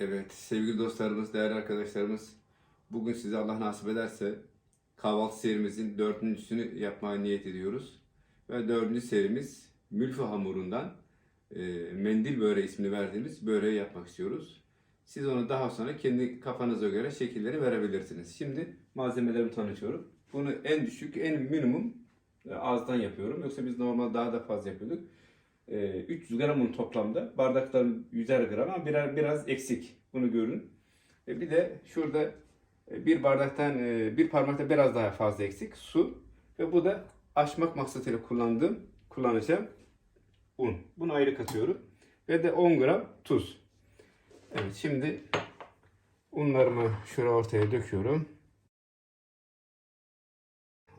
Evet sevgili dostlarımız, değerli arkadaşlarımız bugün size Allah nasip ederse kahvaltı serimizin dördüncüsünü yapmaya niyet ediyoruz. Ve dördüncü serimiz mülfü hamurundan e, mendil böreği ismini verdiğimiz böreği yapmak istiyoruz. Siz onu daha sonra kendi kafanıza göre şekilleri verebilirsiniz. Şimdi malzemelerimi tanıtıyorum. Bunu en düşük, en minimum e, azdan yapıyorum. Yoksa biz normal daha da fazla yapıyorduk. E, 300 gram un toplamda. Bardakların 100'er gram ama birer, biraz eksik. Bunu görün. E, bir de şurada e, bir bardaktan e, bir parmakta biraz daha fazla eksik su. Ve bu da açmak maksadıyla kullandığım, kullanacağım un. Bunu ayrı katıyorum. Ve de 10 gram tuz. Evet şimdi unlarımı şuraya ortaya döküyorum.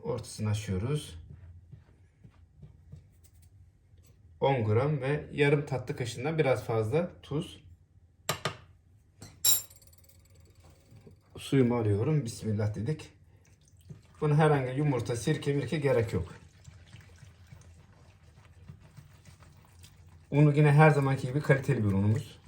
Ortasını açıyoruz. 10 gram ve yarım tatlı kaşığından biraz fazla tuz. Suyumu alıyorum. Bismillah dedik. Buna herhangi yumurta, sirke, mirke gerek yok. Unu yine her zamanki gibi kaliteli bir unumuz.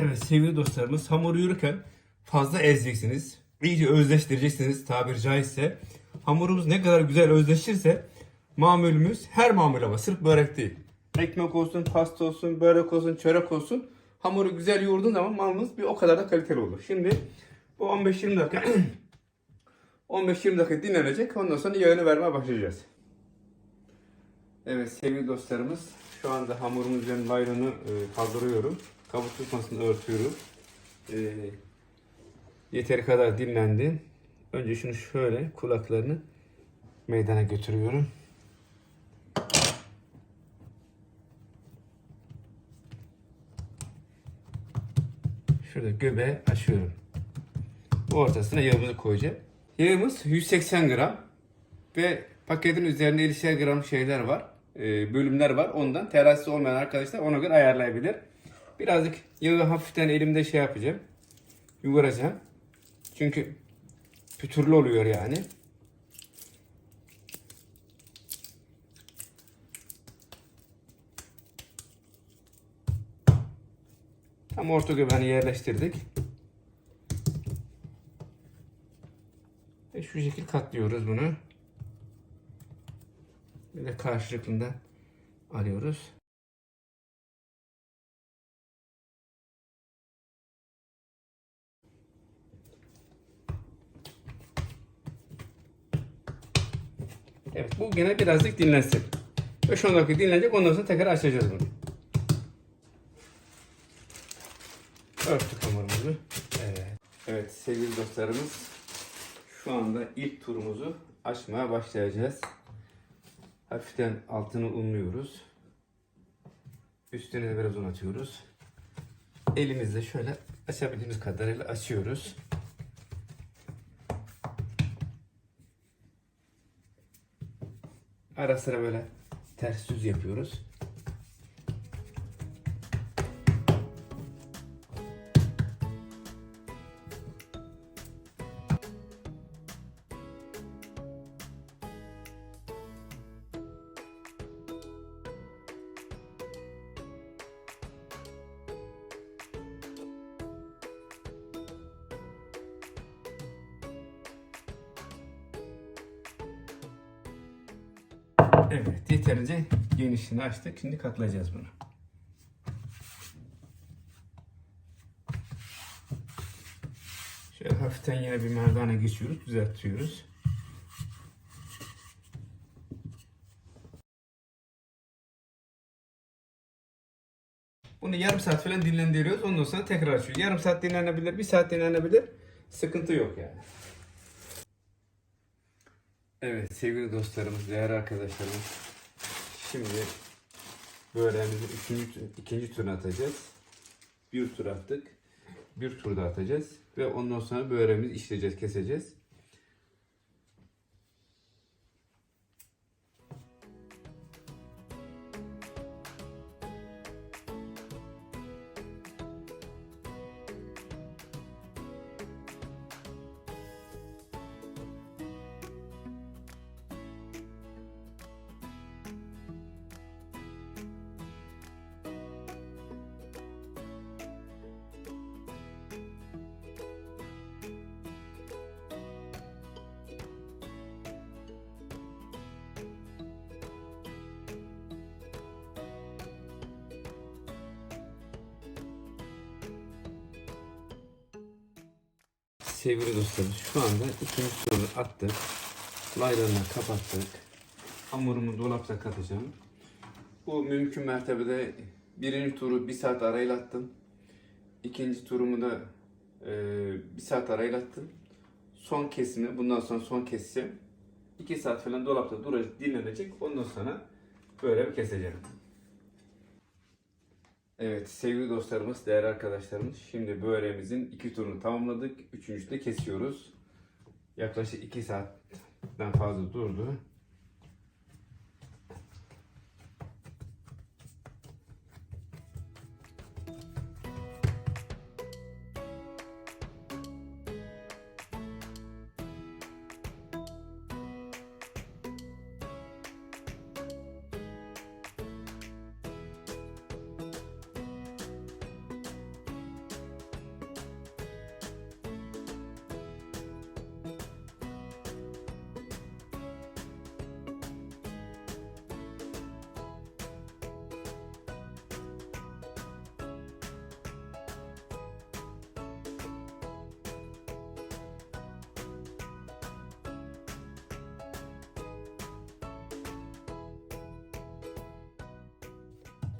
Evet sevgili dostlarımız hamuru yürürken fazla ezeceksiniz. İyice özleştireceksiniz tabiri caizse. Hamurumuz ne kadar güzel özleşirse mamulümüz her mamul ama sırf börek değil. Ekmek olsun, pasta olsun, börek olsun, çörek olsun. Hamuru güzel yoğurduğun zaman malımız bir o kadar da kaliteli olur. Şimdi bu 15-20 dakika 15-20 dakika dinlenecek. Ondan sonra yağını vermeye başlayacağız. Evet sevgili dostlarımız şu anda hamurumuz üzerine laylonu e, kaldırıyorum. Kabuk tutmasını örtüyorum. E, yeteri kadar dinlendi. Önce şunu şöyle kulaklarını meydana götürüyorum. Şurada göbeği açıyorum. Ortasına yağımızı koyacağım. Yağımız 180 gram ve paketin üzerinde 50 gram şeyler var. e, bölümler var. Ondan terazisi olmayan arkadaşlar ona göre ayarlayabilir. Birazcık yağı hafiften elimde şey yapacağım. Yuvaracağım. Çünkü pütürlü oluyor yani. Tam orta göbeğini yerleştirdik. Ve şu şekil katlıyoruz bunu. Bir de karşılıkında alıyoruz. Evet bu gene birazcık dinlensin. 5-10 dakika dinlenecek ondan sonra tekrar açacağız bunu. Örttük hamurumuzu. Evet. Evet sevgili dostlarımız şu anda ilk turumuzu açmaya başlayacağız. Hafiften altını unluyoruz. Üstüne de biraz un atıyoruz. Elimizle şöyle açabildiğimiz kadarıyla açıyoruz. Ara sıra böyle ters düz yapıyoruz. Evet, yeterince genişliğini açtık. Şimdi katlayacağız bunu. Şöyle hafiften yine bir merdane geçiyoruz, düzeltiyoruz. Bunu yarım saat falan dinlendiriyoruz. Ondan sonra tekrar açıyoruz. Yarım saat dinlenebilir, bir saat dinlenebilir. Sıkıntı yok yani. Evet sevgili dostlarımız, değerli arkadaşlarımız. Şimdi böreğimizin üçüncü, ikinci turunu atacağız. Bir tur attık. Bir tur da atacağız. Ve ondan sonra böreğimizi işleyeceğiz, keseceğiz. Sevgili dostlarım şu anda ikinci turunu attık. Laylarını kapattık. Hamurumu dolapta katacağım. Bu mümkün mertebede birinci turu bir saat arayla attım. İkinci turumu da e, bir saat arayla attım. Son kesimi bundan sonra son keseceğim. İki saat falan dolapta duracak, dinlenecek. Ondan sonra böyle bir keseceğim. Evet sevgili dostlarımız, değerli arkadaşlarımız. Şimdi böreğimizin iki turunu tamamladık. Üçüncüsü de kesiyoruz. Yaklaşık iki saatten fazla durdu.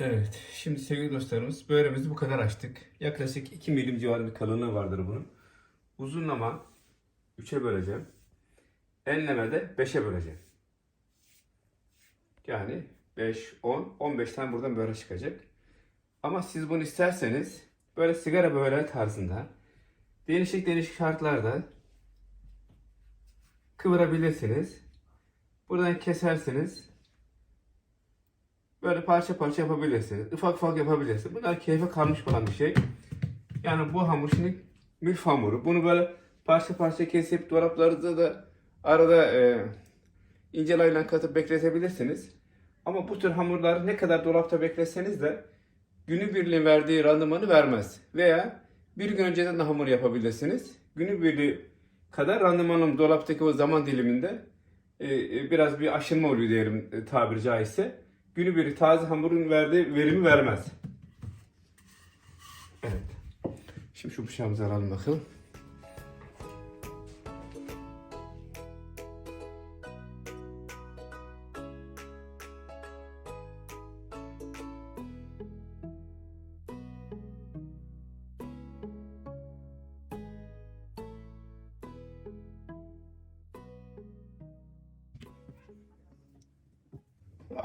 Evet, şimdi sevgili dostlarımız böreğimizi bu kadar açtık. Yaklaşık 2 milim civarında bir kalınlığı vardır bunun. Uzunlama 3'e böleceğim. Enleme de 5'e böleceğim. Yani 5, 10, 15 tane buradan böyle çıkacak. Ama siz bunu isterseniz böyle sigara böreği tarzında değişik değişik şartlarda kıvırabilirsiniz. Buradan kesersiniz. Böyle parça parça yapabilirsiniz. Ufak ufak yapabilirsiniz. Bunlar keyfe kalmış olan bir şey. Yani bu hamur şimdi milf hamuru. Bunu böyle parça parça kesip dolaplarda da arada e, ince layla katıp bekletebilirsiniz. Ama bu tür hamurlar ne kadar dolapta bekleseniz de günübirliğin verdiği randımanı vermez. Veya bir gün önceden de hamur yapabilirsiniz. Günübirliği kadar randımanın dolaptaki o zaman diliminde e, e, biraz bir aşınma oluyor diyelim e, tabiri caizse. Günübirlik taze hamurun verdiği verimi vermez. Evet. Şimdi şu bıçağımızı alalım bakalım.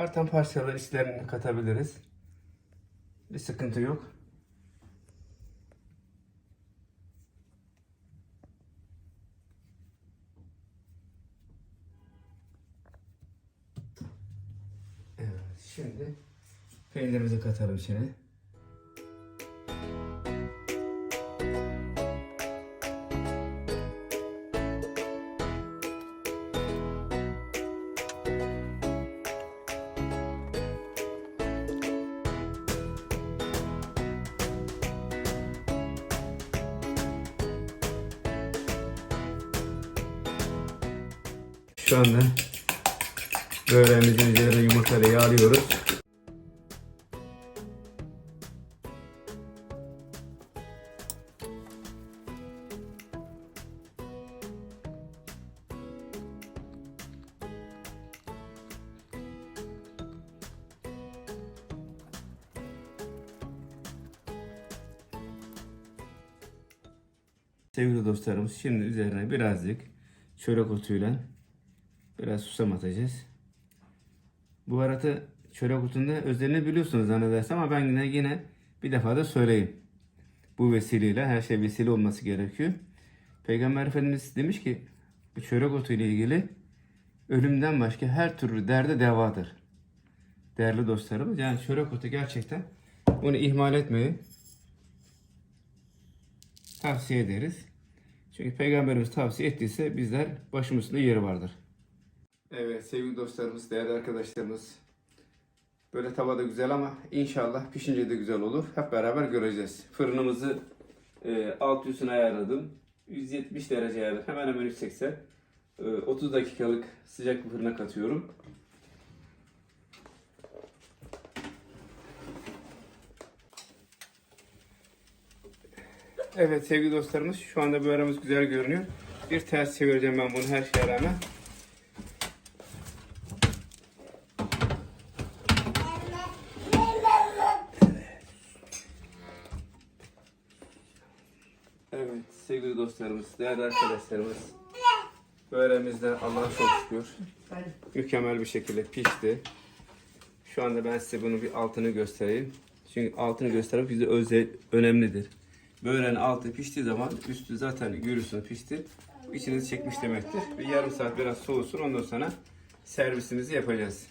Artan parçaları içlerine katabiliriz. Bir sıkıntı yok. Evet, şimdi peynirimizi katalım içine. Şu anda böğremizin üzerine yumurtayı yağlıyoruz. Sevgili dostlarımız şimdi üzerine birazcık çörek otuyla biraz susam atacağız. Bu arada çörek otunda özelliğini biliyorsunuz zannedersem ama ben yine, yine bir defa da söyleyeyim. Bu vesileyle her şey vesile olması gerekiyor. Peygamber Efendimiz demiş ki bu çörek otu ile ilgili ölümden başka her türlü derde devadır. Değerli dostlarımız yani çörek otu gerçekten bunu ihmal etmeyin. Tavsiye ederiz. Çünkü Peygamberimiz tavsiye ettiyse bizler başımızda yeri vardır. Evet sevgili dostlarımız, değerli arkadaşlarımız. Böyle tavada güzel ama inşallah pişince de güzel olur. Hep beraber göreceğiz. Fırınımızı e, alt üstüne ayarladım. 170 derece ayarladım. Hemen hemen 180. E, 30 dakikalık sıcak bir fırına katıyorum. Evet sevgili dostlarımız şu anda böreğimiz güzel görünüyor. Bir ters çevireceğim ben bunu her şeye rağmen. Evet sevgili dostlarımız, değerli arkadaşlarımız. Böreğimiz de Allah'a çok şükür mükemmel bir şekilde pişti. Şu anda ben size bunu bir altını göstereyim. Çünkü altını göstermek bize özel, önemlidir. Böreğin altı piştiği zaman üstü zaten görürsün pişti. İçinizi çekmiş demektir. Bir yarım saat biraz soğusun ondan sonra servisimizi yapacağız.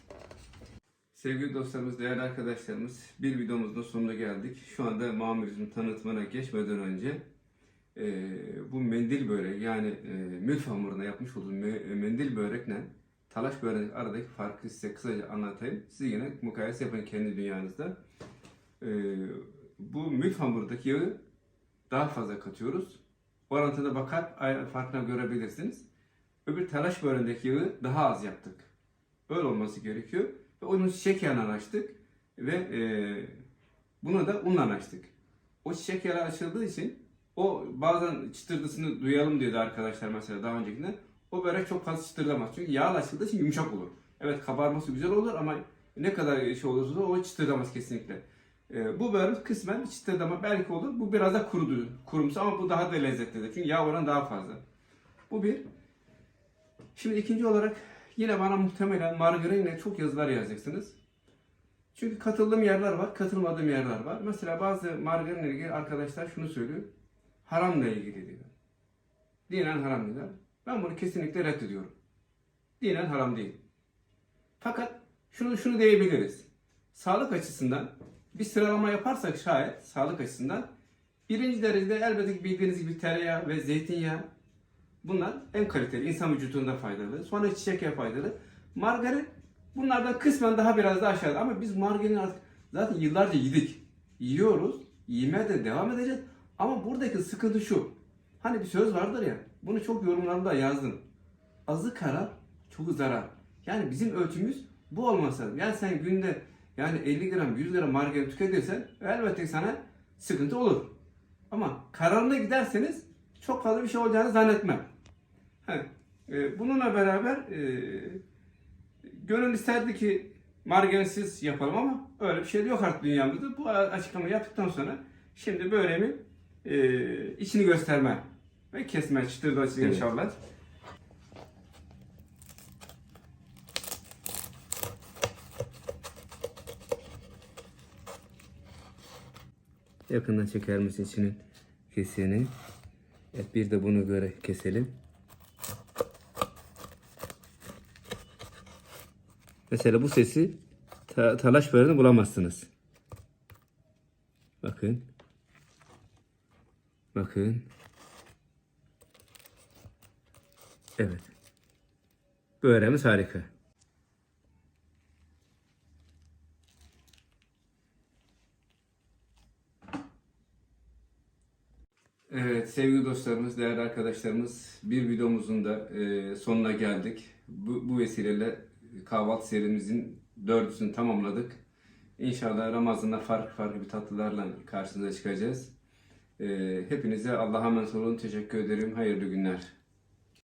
Sevgili dostlarımız, değerli arkadaşlarımız bir videomuzun sonuna geldik. Şu anda mamurimizin tanıtımına geçmeden önce e, bu mendil börek yani e, mülf hamuruna yapmış olduğum me- mendil börekle talaş börek aradaki farkı size kısaca anlatayım. Siz yine mukayese yapın kendi dünyanızda. E, bu mülf hamurundaki yağı daha fazla katıyoruz. Orantıda bakar farkına görebilirsiniz. Öbür talaş böreğindeki yağı daha az yaptık. Öyle olması gerekiyor. Ve onun çiçek yağını açtık ve e, bunu da unla açtık. O çiçek yağı açıldığı için o bazen çıtırdısını duyalım diyordu arkadaşlar mesela daha öncekinde. O börek çok fazla çıtırdamaz. Çünkü yağ açıldığı için yumuşak olur. Evet kabarması güzel olur ama ne kadar şey olursa o çıtırdamaz kesinlikle. Ee, bu börek kısmen çıtırdama belki olur. Bu biraz da kurudur. Kurumsu ama bu daha da lezzetlidir. Çünkü yağ oranı daha fazla. Bu bir. Şimdi ikinci olarak yine bana muhtemelen margarinle çok yazılar yazacaksınız. Çünkü katıldığım yerler var, katılmadığım yerler var. Mesela bazı margarinle ilgili arkadaşlar şunu söylüyor. Haramla ilgili diyor. Dinen haram diyor. Ben bunu kesinlikle reddediyorum. Dinen haram değil. Fakat şunu şunu diyebiliriz. Sağlık açısından bir sıralama yaparsak şayet sağlık açısından birinci derecede elbette ki bildiğiniz gibi tereyağı ve zeytinyağı bunlar en kaliteli. insan vücudunda faydalı. Sonra çiçek yağı faydalı. Margarin bunlardan kısmen daha biraz daha aşağıda ama biz margarini artık zaten yıllarca yedik. Yiyoruz. Yemeye de devam edeceğiz. Ama buradaki sıkıntı şu. Hani bir söz vardır ya. Bunu çok yorumlarda yazdım. Azı karar, çoku zarar. Yani bizim ölçümüz bu olması. Yani sen günde yani 50 gram, 100 gram margarin tüketirsen elbette sana sıkıntı olur. Ama kararına giderseniz çok fazla bir şey olacağını zannetmem. He, bununla beraber e, gönül isterdi ki margarinsiz yapalım ama öyle bir şey yok artık dünyamızda. Bu açıklamayı yaptıktan sonra şimdi böreğimi e, içini gösterme ve kesme çıtır da Evet. inşallah. Yakından çeker misin içinin kesiğini? Evet, bir de bunu göre keselim. Mesela bu sesi ta- talaş böreğinde bulamazsınız. Bakın. Bakın. Evet. Böreğimiz harika. Evet sevgili dostlarımız, değerli arkadaşlarımız bir videomuzun da e, sonuna geldik. Bu, bu vesileyle kahvaltı serimizin dördüncüsünü tamamladık. İnşallah Ramazan'da farklı farklı bir tatlılarla karşınıza çıkacağız. E, hepinize Allah'a emanet olun. Teşekkür ederim. Hayırlı günler.